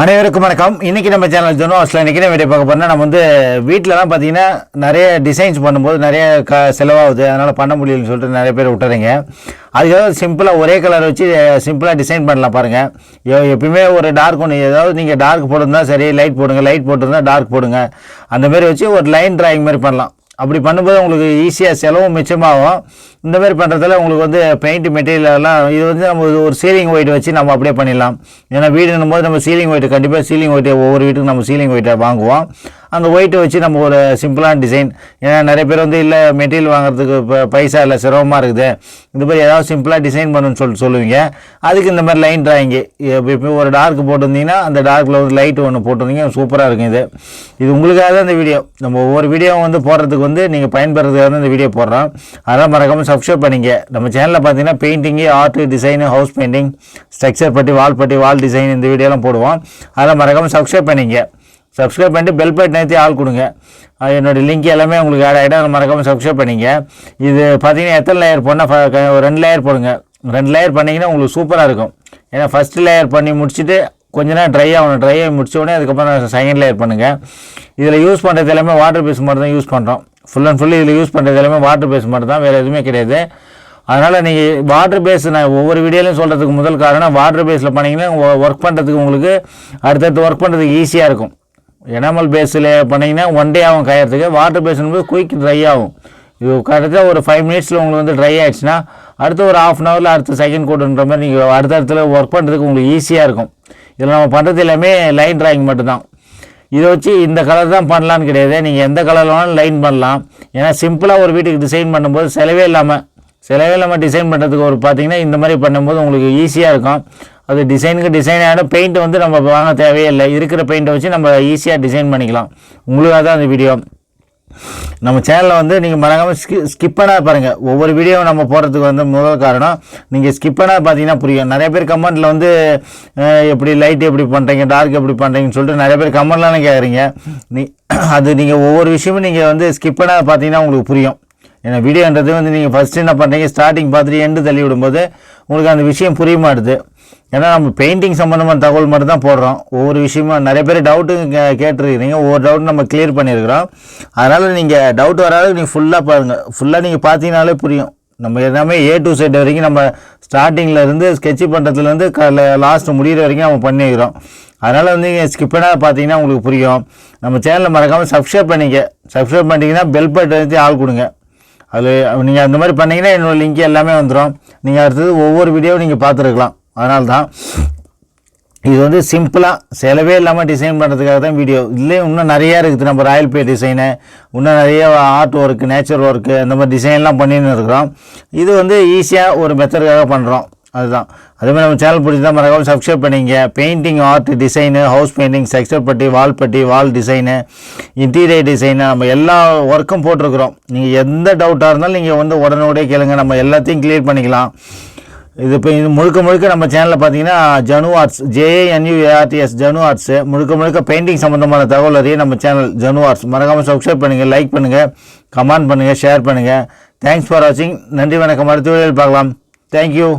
அனைவருக்கும் வணக்கம். இன்னைக்கு நம்ம சேனல் ஜோனோ ஹவுஸில் இன்றைக்கி வீடியோ பார்க்க போறோம்னா நம்ம வந்து வீட்டிலலாம் பார்த்தீங்கன்னா நிறைய டிசைன்ஸ் பண்ணும்போது நிறைய க செலவாகுது. அதனால் பண்ண முடியலன்னு சொல்லிட்டு நிறைய பேர் விட்டுறீங்க. அதுக்காக சிம்பிளாக ஒரே கலர் வச்சு சிம்பிளாக டிசைன் பண்ணலாம் பாருங்கள் எப்பயுமே ஒரு டார்க் ஒன்று ஏதாவது நீங்கள் டார்க் போட்டிருந்தால் சரி லைட் போடுங்க லைட் போட்டிருந்தால் டார்க் போடுங்க. அந்த மாதிரி வச்சு ஒரு லைன் டிராயிங் மாதிரி பண்ணலாம். அப்படி பண்ணும்போது உங்களுக்கு ஈஸியாக செலவும் மிச்சமாகும். இந்த மாதிரி பண்ணுறதுல உங்களுக்கு வந்து பெயிண்ட் மெட்டீரியலெல்லாம் இது வந்து நம்ம ஒரு சீலிங் ஒயிட் வச்சு நம்ம அப்படியே பண்ணிடலாம். ஏன்னா வீடுன்னும் போது நம்ம சீலிங் ஒயிட் கண்டிப்பாக சீலிங் ஒயிட் ஒவ்வொரு வீட்டுக்கு நம்ம சீலிங் ஒயிட்டை வாங்குவோம். அந்த ஒயிட்டை வச்சு நம்ம ஒரு சிம்பிளான டிசைன் ஏன்னா நிறைய பேர் வந்து இல்லை மெட்டீரியல் வாங்குறதுக்கு இப்போ பைசா இல்லை சிரமமாக இருக்குது. இந்த மாதிரி ஏதாவது சிம்பிளாக டிசைன் பண்ணணும்னு சொல்லிட்டு சொல்லுவீங்க. அதுக்கு இந்த மாதிரி லைன் ட்ராயிங்கு இப்போ ஒரு டார்க் போட்டிருந்தீங்கன்னா அந்த டார்க்கில் வந்து லைட் ஒன்று போட்டிருந்தீங்க சூப்பராக இருக்கும் இது. இது உங்களுக்காக தான் இந்த வீடியோ நம்ம ஒவ்வொரு வீடியோவும் வந்து போடுறதுக்கு வந்து நீங்கள் பயன்படுறதுக்காக தான் இந்த வீடியோ போடுறோம். அதெல்லாம் மறக்காமல் சப்ஸ்கிரைப் பண்ணிங்க. நம்ம சேனலில் பார்த்தீங்கன்னா painting art design house painting structure putty wall putty வால் டிசைன் இந்த வீடியோலாம் போடுவோம். அதெல்லாம் மறக்காமல் சப்ஸ்கிரைப் பண்ணிங்க. சப்ஸ்கிரைப் பண்ணிட்டு பெல் பட்டன் ஏற்றி ஆள் கொடுங்க. அது என்னோடய லிங்க் எல்லாமே உங்களுக்கு ஆட் ஆகிடும் அதை மறக்காமல் சப்ஸ்கிரைப் பண்ணிங்க. இது பார்த்தீங்கன்னா எத்தனை லேயர் போட்டால் ஒரு ரெண்டு லேயர் போடுங்க. ரெண்டு லேயர் பண்ணிங்கன்னா உங்களுக்கு சூப்பராக இருக்கும். ஏன்னா ஃபஸ்ட் லேயர் பண்ணி முடிச்சுட்டு கொஞ்ச நேரம் ட்ரை ஆகணும். ட்ரை ஆகி முடிச்ச உடனே அதுக்கப்புறம் செகண்ட் லேயர் பண்ணுங்கள் இதில் யூஸ் பண்ணுறது எல்லாமே வாட்டர் பீஸ் மட்டும் தான் யூஸ் பண்ணுறோம் ஃபுல் அண்ட் ஃபுல் இதில் யூஸ் பண்ணுறது எல்லாமே வாட்டர் பேஸ் மட்டும் தான் வேறு எதுவுமே கிடையாது. அதனால் நீங்கள் வாட்டர் பேஸ் நான் ஒவ்வொரு வீடியோலையும் சொல்கிறதுக்கு முதல் காரணம் வாட்டர் பேஸில் பண்ணிங்கன்னா ஒர்க் பண்ணுறதுக்கு உங்களுக்கு அடுத்தடுத்து ஒர்க் பண்ணுறதுக்கு ஈஸியாக இருக்கும். எனாமல் பேஸில் பண்ணிங்கன்னா ஒன் டே ஆகும் காயறதுக்கு. வாட்டர் பேஸ்னும்போது குயிக் ட்ரை ஆகும். இது கரெக்டாக ஒரு ஃபைவ் மினிட்ஸில் உங்களுக்கு வந்து ட்ரை ஆகிடுச்சுன்னா அடுத்து ஒரு ஆஃப் அன் ஹவரில் அடுத்த செகண்ட் கோடுன்ற மாதிரி நீங்கள் அடுத்த இடத்துல ஒர்க் பண்ணுறதுக்கு உங்களுக்கு ஈஸியாக இருக்கும். இதில் நம்ம பண்ணுறது எல்லாமே லைன் டிராயிங் மட்டும்தான். இதை வச்சு இந்த கலர் தான் பண்ணலான்னு கிடையாது. நீங்கள் எந்த கலரில் வேணாலும் லைன் பண்ணலாம். ஏன்னா சிம்பிளாக ஒரு வீட்டுக்கு டிசைன் பண்ணும்போது செலவே இல்லாமல் செலவே இல்லாமல் டிசைன் பண்ணுறதுக்கு ஒரு பார்த்தீங்கன்னா இந்த மாதிரி பண்ணும்போது உங்களுக்கு ஈஸியாக இருக்கும். அது டிசைனுக்கு டிசைன் ஆகிடும் பெயிண்ட் வந்து நம்ம வாங்க தேவையே இல்லை. இருக்கிற பெயிண்ட்டை வச்சு நம்ம ஈஸியாக டிசைன் பண்ணிக்கலாம். உங்களுக்காக தான் அந்த வீடியோ நம்ம சேனலில் வந்து நீங்கள் மறக்காமல் ஸ்கி ஸ்கிப் பண்ணாத பாருங்கள் ஒவ்வொரு வீடியோவும் நம்ம போகிறதுக்கு வந்து முதல் காரணம் நீங்கள் ஸ்கிப் பண்ணால் பார்த்தீங்கன்னா புரியும். நிறைய பேர் கமெண்ட்டில் வந்து எப்படி லைட் எப்படி பண்ணுறீங்க டார்க் எப்படி பண்ணுறீங்கன்னு சொல்லிட்டு நிறைய பேர் கமெண்ட்லாம் கேட்குறீங்க நீ அது நீங்கள் ஒவ்வொரு விஷயமும் நீங்கள் வந்து ஸ்கிப் பண்ணாத பார்த்தீங்கன்னா உங்களுக்கு புரியும். ஏன்னா வீடியோன்றது வந்து நீங்கள் ஃபஸ்ட்டு என்ன பண்ணுறீங்க ஸ்டார்டிங் பார்த்துட்டு எண்டு தள்ளி விடும்போது உங்களுக்கு அந்த விஷயம் புரிய மாட்டுது. ஏன்னா நம்ம பெயிண்டிங் சம்மந்தமான தகவல் மட்டும் தான் போடுறோம். ஒவ்வொரு விஷயமும் நிறைய பேர் டவுட்டு கே கேட்டிருக்கிறீங்க. ஒவ்வொரு டவுட் நம்ம கிளியர் பண்ணியிருக்கிறோம். அதனால் நீங்கள் டவுட் வராது நீங்கள் ஃபுல்லாக பாருங்கள் ஃபுல்லாக நீங்கள் பார்த்தீங்கனாலே புரியும். நம்ம எல்லாமே ஏ டு சைடு வரைக்கும் நம்ம ஸ்டார்டிங்லேருந்து ஸ்கெட்ச் பண்ணுறதுலேருந்து க லாஸ்ட்டு முடிகிற வரைக்கும் நம்ம பண்ணிக்கிறோம் அதனால் வந்து நீங்கள் ஸ்கிப் பார்த்தீங்கன்னா உங்களுக்கு புரியும். நம்ம சேனலை மறக்காமல் சப்ஸ்கிரைப் பண்ணிக்க சப்ஸ்கிரைப் பண்ணிட்டீங்கன்னா பெல் பட்டன் ஆள் கொடுங்க. அதில் நீங்கள் அந்த மாதிரி பண்ணிங்கன்னா என்னோட லிங்க் எல்லாமே வந்துடும் நீங்கள் அடுத்தது ஒவ்வொரு வீடியோவும் நீங்கள் பார்த்துருக்கலாம். அதனால தான் இது வந்து சிம்பிளாக செலவே இல்லாமல் டிசைன் பண்ணுறதுக்காக தான் வீடியோ இல்லை இன்னும் நிறையா இருக்குது. நம்ம ராயல் பே டிசைனு இன்னும் நிறைய ஆர்ட் ஒர்க்கு நேச்சர் ஒர்க்கு அந்த மாதிரி டிசைன்லாம் பண்ணின்னு இருக்கிறோம். இது வந்து ஈஸியாக ஒரு மெத்தடுக்காக பண்ணுறோம் அதுதான். அதேமாதிரி நம்ம சேனல் பிடிச்சா மறக்காமல் சப்ஸ்கிரைப் பண்ணிங்க. Painting art design house painting செக்ஸ்டர் putty wall பட்டி வால் டிசைனு இன்டீரியர் டிசைனு நம்ம எல்லா ஒர்க்கும் போட்டிருக்கிறோம். நீங்கள் எந்த டவுட்டாக இருந்தாலும் நீங்கள் வந்து உடனே கேளுங்க. நம்ம எல்லாத்தையும் கிளியர் பண்ணிக்கலாம். இது இப்போ இது முழுக்க முழுக்க நம்ம சேனலில் பார்த்தீங்கன்னா ஜனு ஆர்ட்ஸ் ஜேஏஎன்யூஏஆர்டிஎஸ் ஜனு ஆர்ட்ஸு முழுக்க முழுக்க பெயிண்டிங் சம்மந்தமான தகவல் அறிய நம்ம சேனல் ஜனு ஆர்ட்ஸ் மறக்காமல் சப்ஸ்கிரைப் பண்ணுங்கள் லைக் பண்ணுங்கள் கமெண்ட் பண்ணுங்கள் ஷேர் பண்ணுங்கள் தேங்க்ஸ் ஃபார் வாட்சிங் நன்றி வணக்கம். அடுத்த வீடியோவில் பார்க்கலாம். தேங்க்யூ